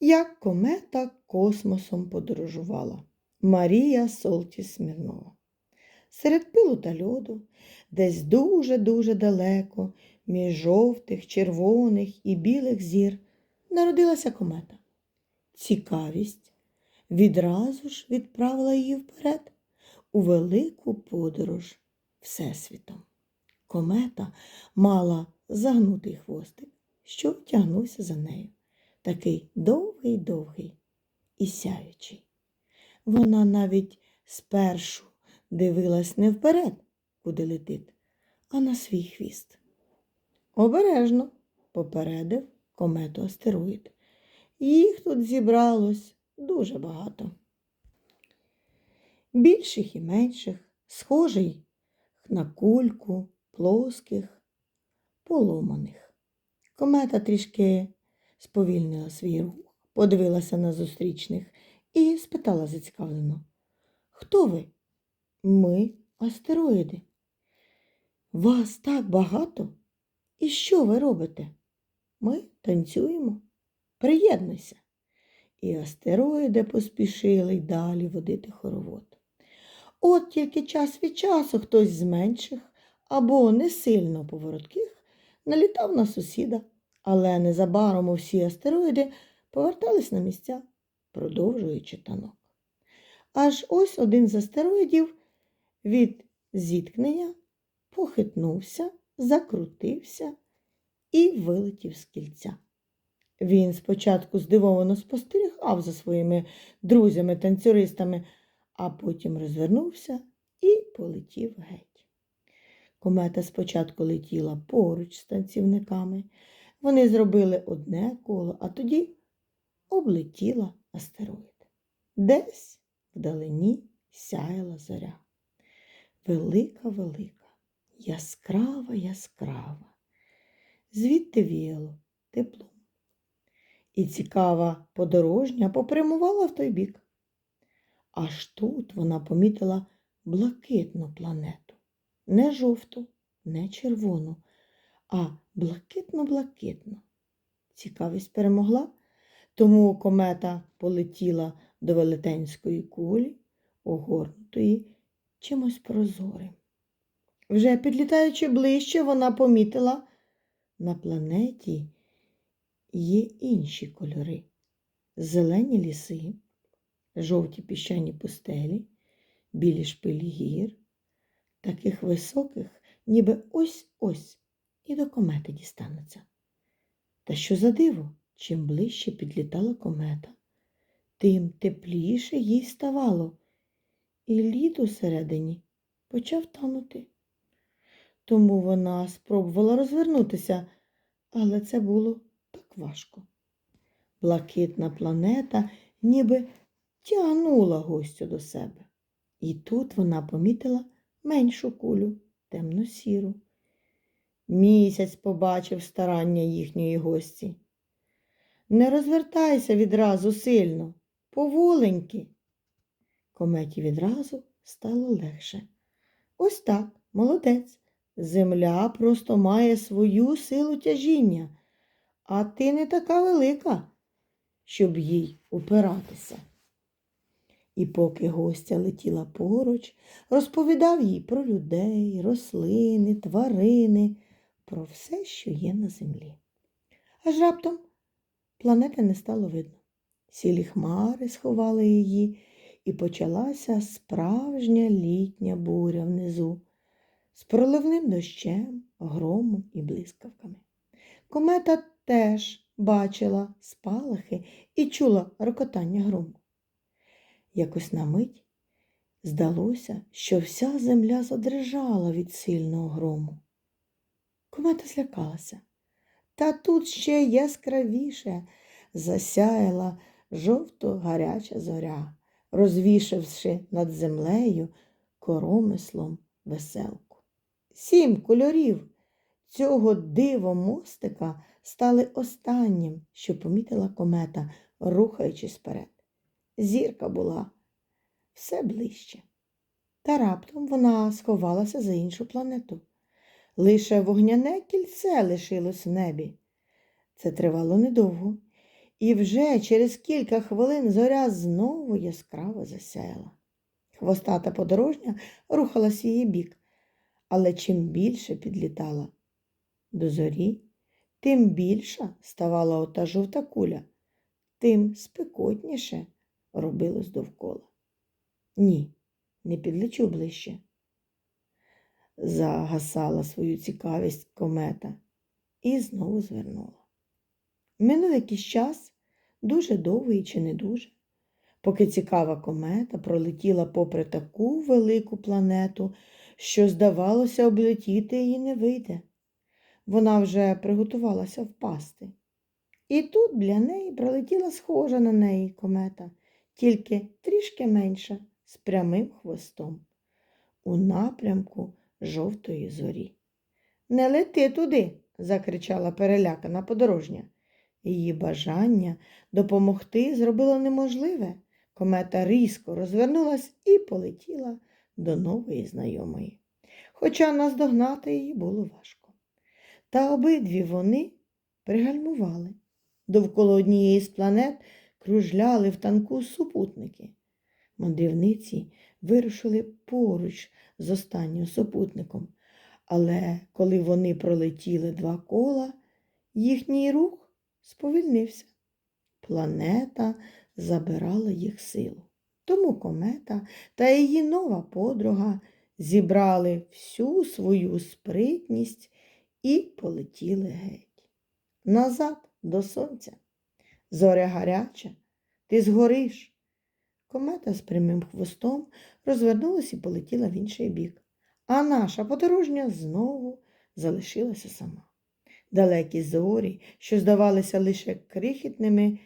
як комета космосом подорожувала Марія Солті Смірнова. Серед пилу та льоду, десь дуже-дуже далеко, між жовтих, червоних і білих зір, народилася комета. Цікавість відразу ж відправила її вперед у велику подорож Всесвітом. Комета мала загнутий хвостик, що тягнувся за нею, такий довгий-довгий і сяючий. Вона навіть спершу дивилась не вперед, куди летить, а на свій хвіст. Обережно попередив комету астероїд. Їх тут зібралось дуже багато. Більших і менших, схожий на кульку, плоских, поломаних. Комета трішки сповільнила свій рух, подивилася на зустрічних і спитала зацікавлено. Хто ви? Ми астероїди. Вас так багато? І що ви робите? Ми танцюємо. Приєднуйся. І астероїди поспішили далі водити хоровод. От тільки час від часу хтось з менших або не сильно поворотких налітав на сусіда, але незабаром усі астероїди повертались на місця, продовжуючи танок. Аж ось один з астероїдів від зіткнення похитнувся, закрутився і вилетів з кільця. Він спочатку здивовано спостерігав за своїми друзями-танцюристами, а потім розвернувся і полетів геть. Комета спочатку летіла поруч з танцівниками. Вони зробили одне коло, а тоді облетіла астероїд. Десь вдалині сяяла зоря. Велика, велика, яскрава, яскрава. Звідти віяло теплом. І цікава подорожня попрямувала в той бік. Аж тут вона помітила блакитну планету. Не жовту, не червону, а блакитно-блакитну. Цікавість перемогла, тому комета полетіла до велетенської кулі, огорнутої чимось прозорим. Вже підлітаючи ближче, вона помітила на планеті є інші кольори. Зелені ліси, жовті піщані пустелі, білі шпилі гір, таких високих, ніби ось-ось і до комети дістануться. Та що за диво, чим ближче підлітала комета, тим тепліше їй ставало, і лід усередині почав танути. Тому вона спробувала розвернутися, але це було так важко. Блакитна планета ніби тягнула гостю до себе. І тут вона помітила меншу кулю, темно-сіру. Місяць побачив старання їхньої гості. Не розвертайся відразу сильно, поволеньки. Кометі відразу стало легше. Ось так, молодець. Земля просто має свою силу тяжіння, а ти не така велика, щоб їй упиратися. І поки гостя летіла поруч, розповідав їй про людей, рослини, тварини, про все, що є на землі. Аж раптом планети не стало видно. Сілі хмари сховали її, і почалася справжня літня буря внизу з проливним дощем, громом і блискавками. Комета теж бачила спалахи і чула рокотання грому. Якось на мить здалося, що вся земля задрижала від сильного грому. Комета злякалася. Та тут ще яскравіше засяяла жовто гаряча зоря, розвішавши над землею коромислом веселку. Сім кольорів цього диво-мостика стали останнім, що помітила комета, рухаючись вперед. Зірка була все ближче. Та раптом вона сховалася за іншу планету. Лише вогняне кільце лишилось в небі. Це тривало недовго, І вже через кілька хвилин зоря знову яскраво засяяла. Хвостата подорожня рухалась в її бік, але чим більше підлітала до зорі, тим більша ставала ота жовта куля, тим спекотніше робилось довкола. Ні, не підлечу ближче. Загасала свою цікавість комета і знову звернула. Минув якийсь час, дуже довгий чи не дуже, поки цікава комета пролетіла попри таку велику планету, що, здавалося, облетіти її не вийде. Вона вже приготувалася впасти. І тут для неї пролетіла схожа на неї комета, тільки трішки менша, з прямим хвостом, у напрямку жовтої зорі. Не лети туди, закричала перелякана подорожня. Її бажання допомогти зробило неможливе. Комета різко розвернулась і полетіла до нової знайомої. Хоча наздогнати її було важко. Та обидві вони пригальмували. Довкола однієї з планет кружляли в танку супутники. Мандрівниці вирушили поруч з останнім супутником, але коли вони пролетіли два кола, їхній рух сповільнився. Планета забирала їх силу. Тому комета та її нова подруга зібрали всю свою спритність і полетіли геть. Назад до сонця. Зоря гаряча, ти згориш. Комета з прямим хвостом розвернулася і полетіла в інший бік, а наша подорожня знову залишилася сама. Далекі зорі, що здавалися лише крихітними,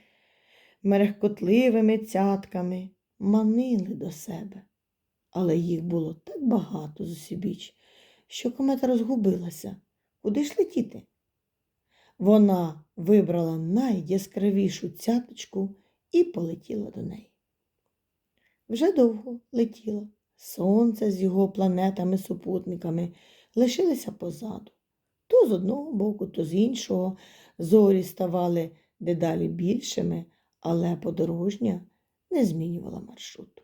мерехкотливими цятками, манили до себе. Але їх було так багато зусібіч, що комета розгубилася. Куди ж летіти? Вона вибрала найяскравішу цяточку і полетіла до неї. Вже довго летіла. Сонце з його планетами-супутниками лишилися позаду. То з одного боку, то з іншого зорі ставали дедалі більшими, але подорожня не змінювала маршруту.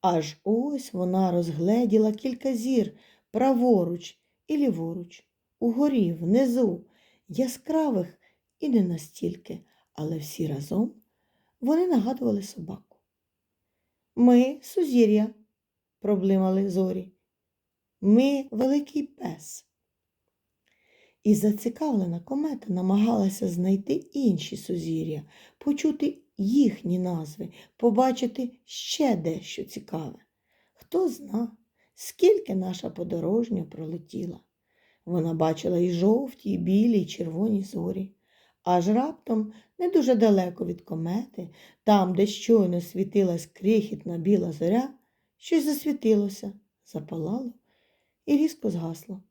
Аж ось вона розгледіла кілька зір праворуч і ліворуч, угорі, внизу, яскравих і не настільки, але всі разом вони нагадували собаку. Ми сузір'я, проблимали зорі. Ми великий пес. І зацікавлена комета намагалася знайти інші сузір'я, почути їхні назви, побачити ще дещо цікаве. Хто зна, скільки наша подорожня пролетіла. Вона бачила і жовті, і білі, і червоні зорі. Аж раптом, не дуже далеко від комети, там, де щойно світилась крихітна біла зоря, щось засвітилося, запалало і різко згасло.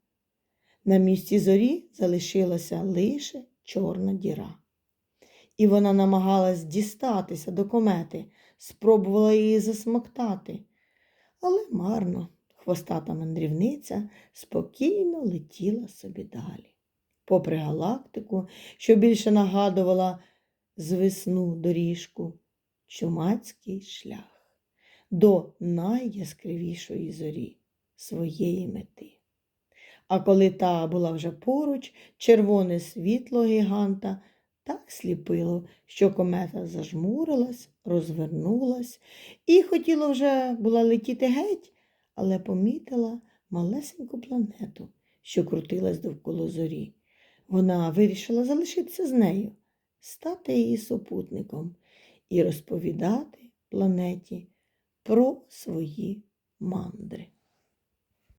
На місці зорі залишилася лише чорна діра. І вона намагалась дістатися до комети, спробувала її засмоктати. Але марно хвостата мандрівниця спокійно летіла собі далі. Попри галактику, що більше нагадувала звесну доріжку, чумацький шлях до найяскравішої зорі своєї мети. А коли та була вже поруч, червоне світло гіганта так сліпило, що комета зажмурилась, розвернулась і хотіла вже була летіти геть, але помітила малесеньку планету, що крутилась довкола зорі. Вона вирішила залишитися з нею, стати її супутником і розповідати планеті про свої мандри.